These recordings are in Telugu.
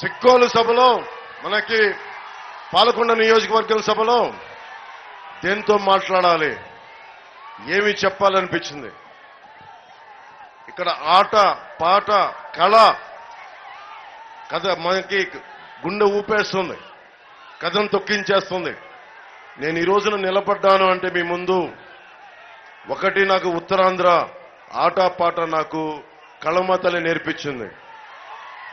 సిక్కోలు సభలో మనకి పాలకొండ నియోజకవర్గం సభలో దేంతో మాట్లాడాలి? ఏమి చెప్పాలనిపించింది? ఇక్కడ ఆట పాట కళ కథ మనకి గుండె ఊపేస్తుంది కథను తొక్కించేస్తుంది. నేను ఈ రోజున నిలబడ్డాను అంటే మీ ముందు ఒకటి నాకు ఉత్తరాంధ్ర ఆట పాట నాకు కళమతలి నేర్పించింది.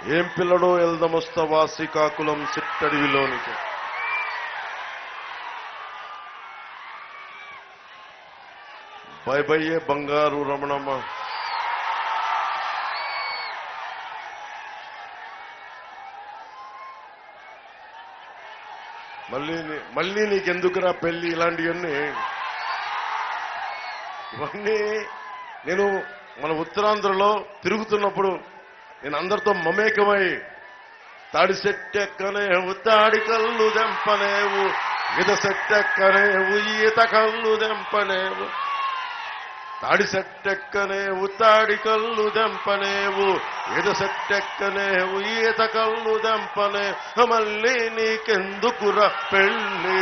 ఏం పిల్లడో ఎల్దమొస్తవా శ్రీకాకుళం సిట్టడివిలోనికి. బై బయ్యే బంగారు రమణమ్మ. మళ్ళీ మళ్ళీ నీకెందుకురా పెళ్ళి ఇలాంటివన్నీ? ఇవన్నీ నేను మన ఉత్తరాంధ్రలో తిరుగుతున్నప్పుడు నేను అందరితో మమేకమై తడిసెట్టెక్కనేవు తాడి కళ్ళు దెంపనేవు విదసెట్టెక్కనేవు ఈత కళ్ళు దెంపనేవు తాడి సెట్టెక్కనేవు తాడి కళ్ళు దెంపనేవు ఈత సెట్టెక్కనేవు ఈత కళ్ళు దెంపనే మళ్ళీ నీకెందుకురా పెళ్ళి?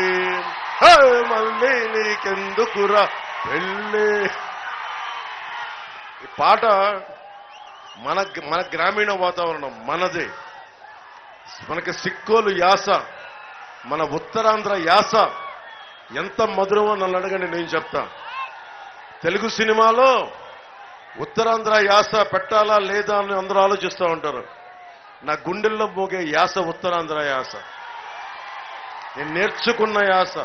మళ్ళీ నీకెందుకురా పెళ్ళి? ఈ పాట మన మన గ్రామీణ వాతావరణం మనదే. మనకి సిక్కోలు యాస మన ఉత్తరాంధ్ర యాస. ఎంత మధురమో నన్ను అడగండి నేను చెప్తా. తెలుగు సినిమాలో ఉత్తరాంధ్ర యాస పెట్టాలా లేదా అని అందరూ ఆలోచిస్తూ ఉంటారు. నా గుండెల్లో మోగే యాస ఉత్తరాంధ్ర యాస. నేను నేర్చుకున్న యాస.